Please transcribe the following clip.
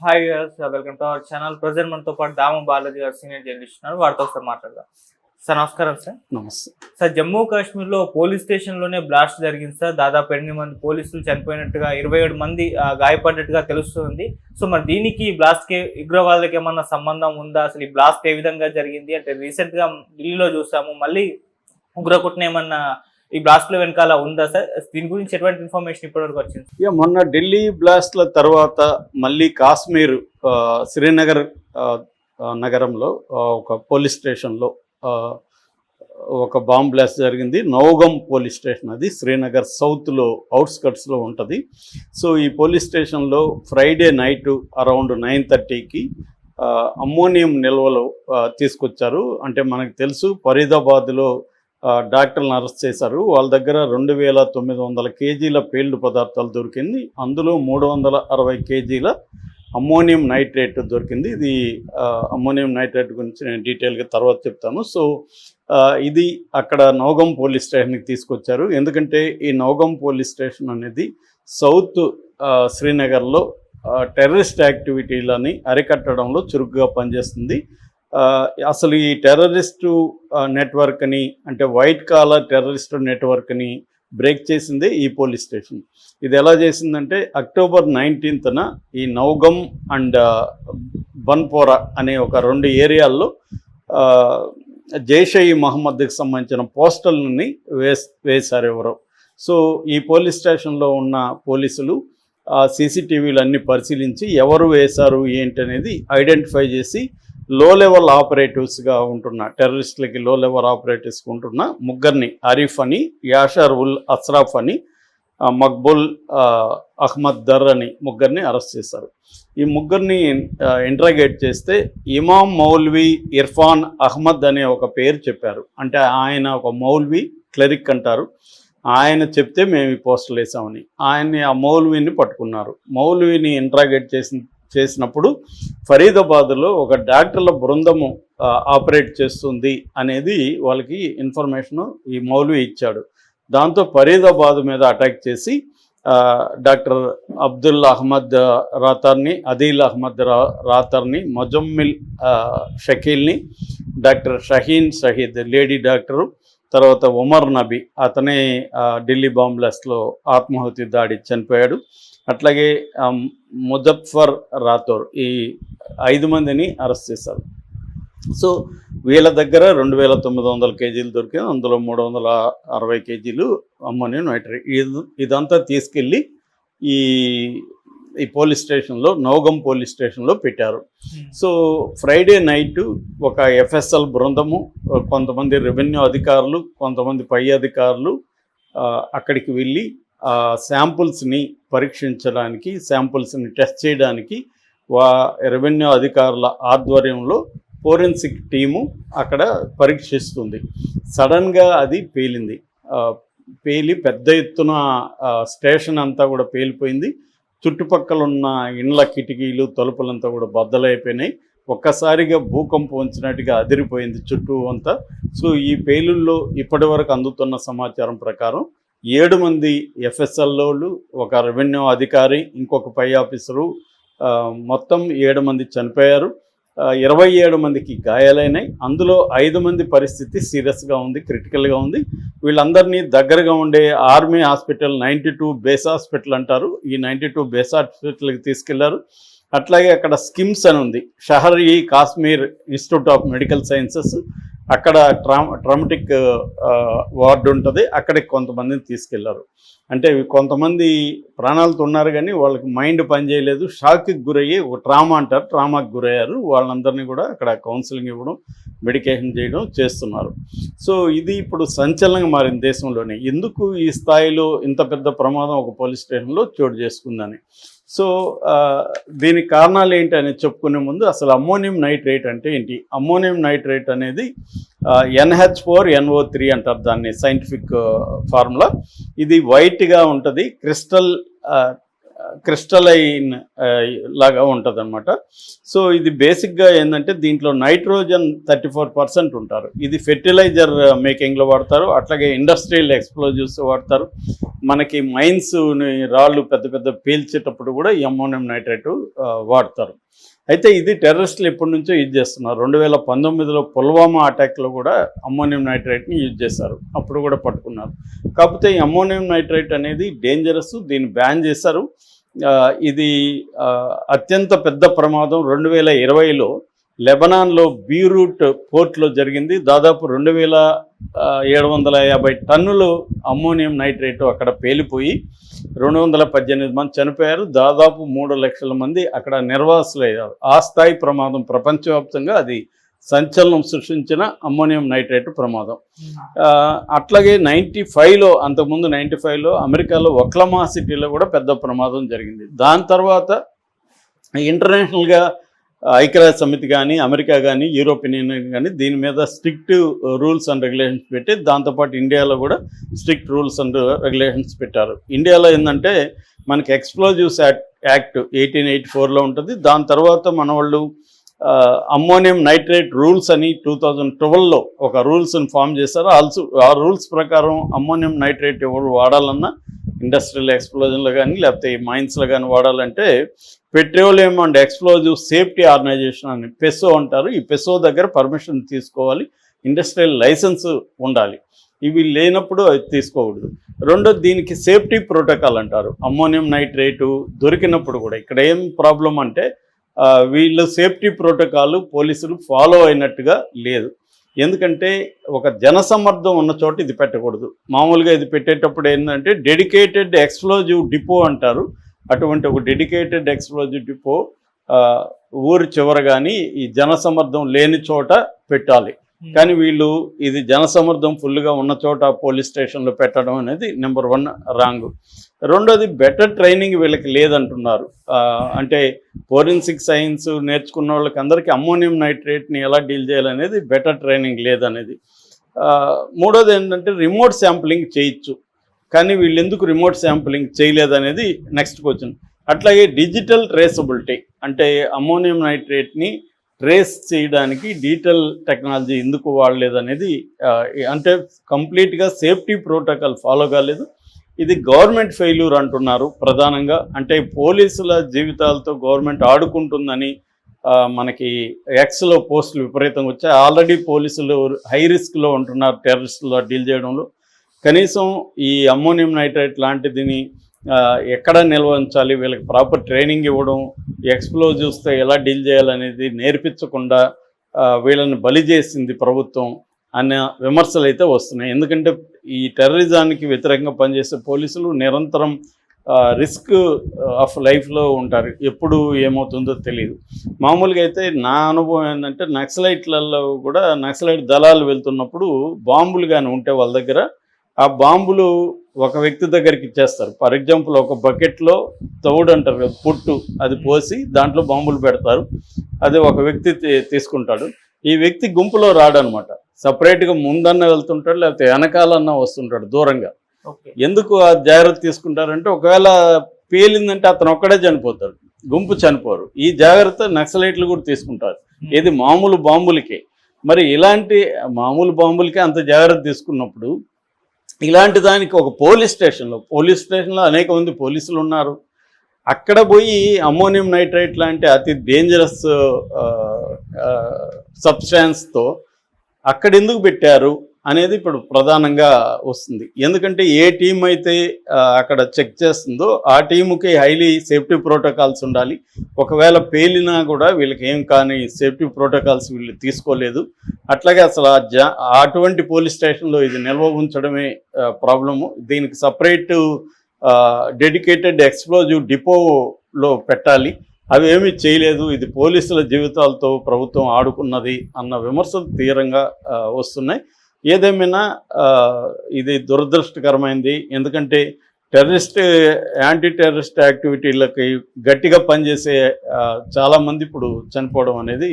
Hi welcome to our channel present మనతో పాటు దామ బాలాజీ గారు సీనియర్ జర్నలిస్ట్ ఉన్నారు. వారితో ఒకసారి మాట్లాడదాం. సార్ నమస్కారం సార్ నమస్తే. సార్ జమ్మూ కాశ్మీర్లో పోలీస్ స్టేషన్లోనే బ్లాస్ట్ జరిగింది సార్ దాదాపు ఎనిమిది మంది పోలీసులు చనిపోయినట్టుగా ఇరవై ఏడు మంది ఆ, గాయపడ్డట్టుగా తెలుస్తుంది. సో మరి దీనికి ఈ బ్లాస్ట్కి ఉగ్రవాదులకు ఏమన్నా సంబంధం ఉందా? అసలు ఈ బ్లాస్ట్ ఏ విధంగా జరిగింది? అంటే రీసెంట్గా ఢిల్లీలో చూసాము. మళ్ళీ ఉగ్రకుట్న ఏమన్నా ఈ బ్లాస్ట్లో వెనకాల ఉందా సార్? దీని గురించి ఎటువంటి ఇన్ఫర్మేషన్ ఇప్పటివరకు వచ్చింది? ఇక మొన్న ఢిల్లీ బ్లాస్ట్ల తర్వాత మళ్ళీ కాశ్మీర్ శ్రీనగర్ నగరంలో ఒక పోలీస్ స్టేషన్లో ఒక బాంబ్ బ్లాస్ట్ జరిగింది. నౌగం పోలీస్ స్టేషన్ అది. శ్రీనగర్ సౌత్లో అవుట్స్కట్స్లో ఉంటుంది. సో ఈ పోలీస్ స్టేషన్లో ఫ్రైడే నైట్ అరౌండ్ నైన్ థర్టీకి అమ్మోనియం నిల్వలు తీసుకొచ్చారు. అంటే మనకు తెలుసు ఫరీదాబాద్లో డాక్టర్లను అరెస్ట్ చేశారు. వాళ్ళ దగ్గర రెండు వేల తొమ్మిది వందల కేజీల పేల్డ్ పదార్థాలు దొరికింది. అందులో మూడు వందల అరవై కేజీల అమ్మోనియం నైట్రేట్ దొరికింది. ఇది అమ్మోనియం నైట్రేట్ గురించి నేను డీటెయిల్గా తర్వాత చెప్తాను. సో ఇది అక్కడ నౌగం పోలీస్ స్టేషన్కి తీసుకొచ్చారు. ఎందుకంటే ఈ నౌగం పోలీస్ స్టేషన్ అనేది సౌత్ శ్రీనగర్లో టెర్రరిస్ట్ యాక్టివిటీలని అరికట్టడంలో చురుగ్గా పనిచేస్తుంది. అసలు ఈ టెర్రరిస్టు నెట్వర్క్ని అంటే వైట్ కాలర్ టెర్రరిస్ట్ నెట్వర్క్ని బ్రేక్ చేసిందే ఈ పోలీస్ స్టేషన్. ఇది ఎలా చేసిందంటే అక్టోబర్ నైన్టీన్త్న ఈ నౌగమ్ అండ్ బన్పోరా అనే ఒక రెండు ఏరియాల్లో జైషే ఈ మహమ్మద్కి సంబంధించిన పోస్టల్ని వేస్ వేశారు ఎవరో. సో ఈ పోలీస్ స్టేషన్లో ఉన్న పోలీసులు సీసీటీవీలు అన్ని పరిశీలించి ఎవరు వేశారు ఏంటి అనేది ఐడెంటిఫై చేసి లో లెవెల్ ఆపరేటివ్స్గా ఉంటున్న టెర్రరిస్టులకి లో లెవెల్ ఆపరేటివ్స్గా ఉంటున్న ముగ్గురిని అరీఫ్ అని యాషర్ ఉల్ అస్రాఫ్ అని మక్బుల్ అహ్మద్ దర్ అని ముగ్గురిని అరెస్ట్ చేశారు. ఈ ముగ్గురిని ఇంట్రాగేట్ చేస్తే ఇమాం మౌల్వి ఇర్ఫాన్ అహ్మద్ అనే ఒక పేరు చెప్పారు. అంటే ఆయన ఒక మౌల్వి క్లరిక్ అంటారు. ఆయన చెప్తే మేము ఈ పోస్టులు వేసామని. ఆయన్ని ఆ మౌల్వీని పట్టుకున్నారు. మౌల్వీని ఇంట్రాగేట్ చేసిన చేసినప్పుడు ఫరీదాబాద్లో ఒక డాక్టర్ల బృందము ఆపరేట్ చేస్తుంది అనేది వాళ్ళకి ఇన్ఫర్మేషన్ ఈ మౌల్వీ ఇచ్చాడు. దాంతో ఫరీదాబాద్ మీద అటాక్ చేసి డాక్టర్ అబ్దుల్ అహ్మద్ రాతర్ని అదీల్ అహ్మద్ రా రాతర్ని Muzammil షకీల్ని doctor Shaheen Shahid lady doctor తర్వాత ఉమర్ నబీ అతనే ఆ, ఢిల్లీ బాంబ్ బ్లాస్ట్లో ఆత్మాహుతి దాడి చనిపోయాడు. అట్లాగే ముజఫర్ రాథోర్ ఈ ఐదు మందిని అరెస్ట్ చేశారు. సో వీళ్ళ దగ్గర రెండు వేల తొమ్మిది వందల కేజీలు దొరికింది అందులో మూడు వందల అరవై కేజీలు అమ్మోనియం నైట్రేట్. ఇది ఇదంతా తీసుకెళ్ళి ఈ ఈ పోలీస్ స్టేషన్లో నౌగం పోలీస్ స్టేషన్లో పెట్టారు. సో ఫ్రైడే నైట్ ఒక ఎఫ్ఎస్ఎల్ బృందము కొంతమంది రెవెన్యూ అధికారులు కొంతమంది పై అధికారులు అక్కడికి వెళ్ళి ఆ శాంపుల్స్ని పరీక్షించడానికి శాంపుల్స్ని టెస్ట్ చేయడానికి వా రెవెన్యూ అధికారుల ఆధ్వర్యంలో ఫోరెన్సిక్ టీము అక్కడ పరీక్షిస్తుంది. సడన్గా అది పేలింది. పేలి పెద్ద ఎత్తున స్టేషన్ అంతా కూడా పేలిపోయింది. చుట్టుపక్కల ఉన్న ఇండ్ల కిటికీలు తలుపులంతా కూడా బద్దలైపోయినాయి. ఒక్కసారిగా భూకంపం వచ్చినట్టుగా అదిరిపోయింది చుట్టూ అంతా. సో ఈ పేలుల్లో ఇప్పటి వరకు అందుతున్న సమాచారం ప్రకారం ఏడు మంది ఎఫ్ఎస్ఎల్ఓలు ఒక రెవెన్యూ అధికారి ఇంకొక పై ఆఫీసరు మొత్తం ఏడు మంది చనిపోయారు. ఇరవై ఏడు మందికి గాయాలైనాయి. అందులో ఐదు మంది పరిస్థితి సీరియస్గా ఉంది క్రిటికల్గా ఉంది. వీళ్ళందరినీ దగ్గరగా ఉండే army hospital ninety two base hospital అంటారు. ఈ నైంటీ టూ బేస్ హాస్పిటల్కి తీసుకెళ్ళారు. అట్లాగే అక్కడ స్కిమ్స్ అని ఉంది. Sheri Kashmir institute of medical sciences అక్కడ ట్రా ట్రామటిక్ వార్డు ఉంటుంది. అక్కడికి కొంతమందిని తీసుకెళ్ళారు. అంటే కొంతమంది ప్రాణాలతో ఉన్నారు కానీ వాళ్ళకి మైండ్ పనిచేయలేదు షాక్కి గురయ్యి ఒక ట్రామా అంటారు. ట్రామాకి గురయ్యారు. వాళ్ళందరినీ కూడా అక్కడ కౌన్సిలింగ్ ఇవ్వడం మెడికేషన్ చేయడం చేస్తున్నారు. సో ఇది ఇప్పుడు సంచలనంగా మారింది దేశంలోనే. ఎందుకు ఈ స్థాయిలో ఇంత పెద్ద ప్రమాదం ఒక పోలీస్ స్టేషన్లో చోటు చేసుకుందని? సో దీనికి కారణాలు ఏంటి అని చెప్పుకునే ముందు అసలు అమ్మోనియం నైట్రేట్ అంటే ఏంటి? అమ్మోనియం నైట్రేట్ అనేది ఎన్హెచ్ ఫోర్ ఎన్ఓ త్రీ అంటారు దాన్ని సైంటిఫిక్ ఫార్ములా ఇది వైట్గా ఉంటుంది క్రిస్టల్ క్రిస్టలైన్ లాగా ఉంటుంది అనమాట సో ఇది బేసిక్గా ఏంటంటే దీంట్లో నైట్రోజన్ థర్టీ ఫోర్ పర్సెంట్ ఉంటారు. ఇది ఫెర్టిలైజర్ మేకింగ్లో వాడతారు అట్లాగే ఇండస్ట్రియల్ ఎక్స్ప్లోజివ్స్ వాడతారు. మనకి మైన్స్ రాళ్ళు పెద్ద పెద్ద పీల్చేటప్పుడు కూడా ఈ అమ్మోనియం నైట్రేట్ వాడతారు. అయితే ఇది టెర్రరిస్టులు ఎప్పటి నుంచో యూజ్ చేస్తున్నారు. రెండు వేల పంతొమ్మిదిలో పుల్వామా అటాక్లో కూడా అమ్మోనియం నైట్రేట్ని యూజ్ చేశారు. అప్పుడు కూడా పట్టుకున్నారు. కాకపోతే ఈ అమ్మోనియం నైట్రైట్ అనేది డేంజరస్ దీన్ని బ్యాన్ చేశారు. ఇది అత్యంత పెద్ద ప్రమాదం. రెండు వేల ఇరవైలో లెబనాన్లో బీరూట్ పోర్ట్లో జరిగింది. దాదాపు రెండు వేల ఏడు వందల యాభై టన్నులు అమ్మోనియం నైట్రేట్ అక్కడ పేలిపోయి రెండు వందల పద్దెనిమిది మంది చనిపోయారు. దాదాపు మూడు లక్షల మంది అక్కడ నిర్వాసులయ్యారు. ఆ స్థాయి ప్రమాదం ప్రపంచవ్యాప్తంగా అది సంచలనం సృష్టించిన అమ్మోనియం నైట్రేట్ ప్రమాదం. అట్లాగే నైంటీ ఫైవ్లో అంతకుముందు నైంటీ ఫైవ్లో అమెరికాలో ఒక్లమా సిటీలో కూడా పెద్ద ప్రమాదం జరిగింది. దాని తర్వాత ఇంటర్నేషనల్గా ఐక్యరాజ్య సమితి కానీ అమెరికా కానీ యూరోపియన్ యూనియన్ కానీ దీని మీద స్ట్రిక్ట్ రూల్స్ అండ్ రెగ్యులేషన్స్ పెట్టి దాంతోపాటు ఇండియాలో కూడా స్ట్రిక్ట్ రూల్స్ అండ్ రెగ్యులేషన్స్ పెట్టారు. ఇండియాలో ఏంటంటే మనకి explosives act act eighteen eighty ఫోర్లో ఉంటుంది. దాని తర్వాత మన వాళ్ళు అమ్మోనియం నైట్రేట్ రూల్స్ అని టూ థౌజండ్ ట్వెల్వ్లో ఒక రూల్స్ని ఫామ్ చేశారు. ఆల్సో ఆ రూల్స్ ప్రకారం అమ్మోనియం నైట్రేట్ ఎవరు వాడాలన్నా ఇండస్ట్రియల్ ఎక్స్ప్లోజన్లో కానీ లేకపోతే మైన్స్లో కానీ వాడాలంటే petroleum and explosive safety organisation అని పెసో అంటారు. ఈ పెసో దగ్గర పర్మిషన్ తీసుకోవాలి. ఇండస్ట్రియల్ లైసెన్స్ ఉండాలి. ఇవి లేనప్పుడు అది తీసుకోకూడదు. రెండోది దీనికి సేఫ్టీ ప్రోటోకాల్ అంటారు. అమ్మోనియం నైట్రేటు దొరికినప్పుడు కూడా ఇక్కడ ఏం ప్రాబ్లం అంటే వీళ్ళు సేఫ్టీ ప్రోటోకాల్ పోలీసులు ఫాలో అయినట్టుగా లేదు. ఎందుకంటే ఒక జనసమ్మర్దం ఉన్న చోట ఇది పెట్టకూడదు. మామూలుగా ఇది పెట్టేటప్పుడు ఏంటంటే డెడికేటెడ్ ఎక్స్ప్లోజివ్ డిపో అంటారు. అటువంటి ఒక డెడికేటెడ్ ఎక్స్ప్లోజివ్ డిపో ఊరి చివర కానీ ఈ జనసమ్మర్దం లేని చోట పెట్టాలి. Hmm. కానీ వీళ్ళు ఇది జనసమర్థం ఫుల్గా ఉన్న చోట పోలీస్ స్టేషన్లో పెట్టడం అనేది నెంబర్ వన్ రాంగ్. రెండోది బెటర్ ట్రైనింగ్ వీళ్ళకి లేదంటున్నారు. అంటే ఫోరెన్సిక్ సైన్స్ నేర్చుకున్న వాళ్ళకి అందరికీ అమ్మోనియం నైట్రేట్ని ఎలా డీల్ చేయాలనేది బెటర్ ట్రైనింగ్ లేదనేది. మూడోది ఏంటంటే రిమోట్ శాంప్లింగ్ చేయొచ్చు. కానీ వీళ్ళు ఎందుకు రిమోట్ శాంప్లింగ్ చేయలేదనేది నెక్స్ట్ క్వశ్చన్. అట్లాగే డిజిటల్ ట్రేసబిలిటీ అంటే అమ్మోనియం నైట్రేట్ని ట్రేస్ చేయడానికి డిజిటల్ టెక్నాలజీ ఎందుకు వాడలేదు అనేది అంటే కంప్లీట్గా సేఫ్టీ ప్రోటోకాల్ ఫాలో కాలేదు. ఇది గవర్నమెంట్ ఫెయిల్యూర్ అంటున్నారు ప్రధానంగా. అంటే పోలీసుల జీవితాలతో గవర్నమెంట్ ఆడుకుంటుందని మనకి ఎక్స్లో పోస్టులు విపరీతంగా వచ్చాయి. ఆల్రెడీ పోలీసులు హై రిస్క్లో ఉంటున్నారు టెర్రరిస్టులో డీల్ చేయడంలో. కనీసం ఈ అమ్మోనియం నైట్రేట్ లాంటిదిని ఎక్కడ నిల్వ ఉంచాలి? వీళ్ళకి ప్రాపర్ ట్రైనింగ్ ఇవ్వడం ఎక్స్ప్లోజివ్స్తో ఎలా డీల్ చేయాలనేది నేర్పించకుండా వీళ్ళని బలి చేసింది ప్రభుత్వం అనే విమర్శలు అయితే వస్తున్నాయి. ఎందుకంటే ఈ టెర్రరిజానికి వ్యతిరేకంగా పనిచేసే పోలీసులు నిరంతరం రిస్క్ ఆఫ్ లైఫ్లో ఉంటారు. ఎప్పుడు ఏమవుతుందో తెలియదు మామూలుగా అయితే నా అనుభవం ఏంటంటే నక్సలైట్లలో కూడా నక్సలైట్ దళాలు వెళ్తున్నప్పుడు బాంబులు కానీ ఉంటే వాళ్ళ దగ్గర ఆ బాంబులు ఒక వ్యక్తి దగ్గరికి ఇచ్చేస్తారు. ఫర్ ఎగ్జాంపుల్ ఒక బకెట్లో తౌడు అంటారు కదా, పుట్టు అది పోసి దాంట్లో బాంబులు పెడతారు. అది ఒక వ్యక్తి తీసుకుంటాడు. ఈ వ్యక్తి గుంపులో రాడనమాట. సపరేట్గా ముందన్న వెళ్తుంటాడు లేకపోతే వెనకాలన్నా వస్తుంటాడు దూరంగా. ఎందుకు ఆ జాగ్రత్త తీసుకుంటారంటే ఒకవేళ పేలిందంటే అతను ఒక్కడే చనిపోతాడు. గుంపు చనిపోరు. ఈ జాగ్రత్త నక్సలైట్లు కూడా తీసుకుంటారు. ఇది మామూలు బాంబులకే. మరి ఇలాంటి మామూలు బాంబులకే అంత జాగ్రత్త తీసుకున్నప్పుడు ఇలాంటి దానికి ఒక పోలీస్ స్టేషన్లో పోలీస్ స్టేషన్లో అనేక మంది పోలీసులు ఉన్నారు అక్కడ పోయి అమ్మోనియం నైట్రేట్ లాంటి అతి డేంజరస్ సబ్స్టాన్స్తో అక్కడ ఎందుకు పెట్టారు? అనేది ఇప్పుడు ప్రధానంగా వస్తుంది. ఎందుకంటే ఏ టీం అయితే అక్కడ చెక్ చేస్తుందో ఆ టీముకి హైలీ సేఫ్టీ ప్రోటోకాల్స్ ఉండాలి. ఒకవేళ పేలినా కూడా వీళ్ళకి ఏం కానీ సేఫ్టీ ప్రోటోకాల్స్ వీళ్ళు తీసుకోలేదు. అట్లాగే అసలు అటువంటి పోలీస్ స్టేషన్లో ఇది నిల్వ ఉంచడమే ప్రాబ్లము. దీనికి సపరేట్ డెడికేటెడ్ ఎక్స్ప్లోజివ్ డిపోలో పెట్టాలి. అవి ఏమీ చేయలేదు. ఇది పోలీసుల జీవితాలతో ప్రభుత్వం ఆడుకున్నది అన్న విమర్శలు తీవ్రంగా వస్తున్నాయి. ఏదేమైనా ఇది దురదృష్టకరమైంది. ఎందుకంటే టెర్రరిస్ట్ యాంటీ టెర్రరిస్ట్ యాక్టివిటీలకి గట్టిగా పనిచేసే చాలామంది ఇప్పుడు చనిపోవడం అనేది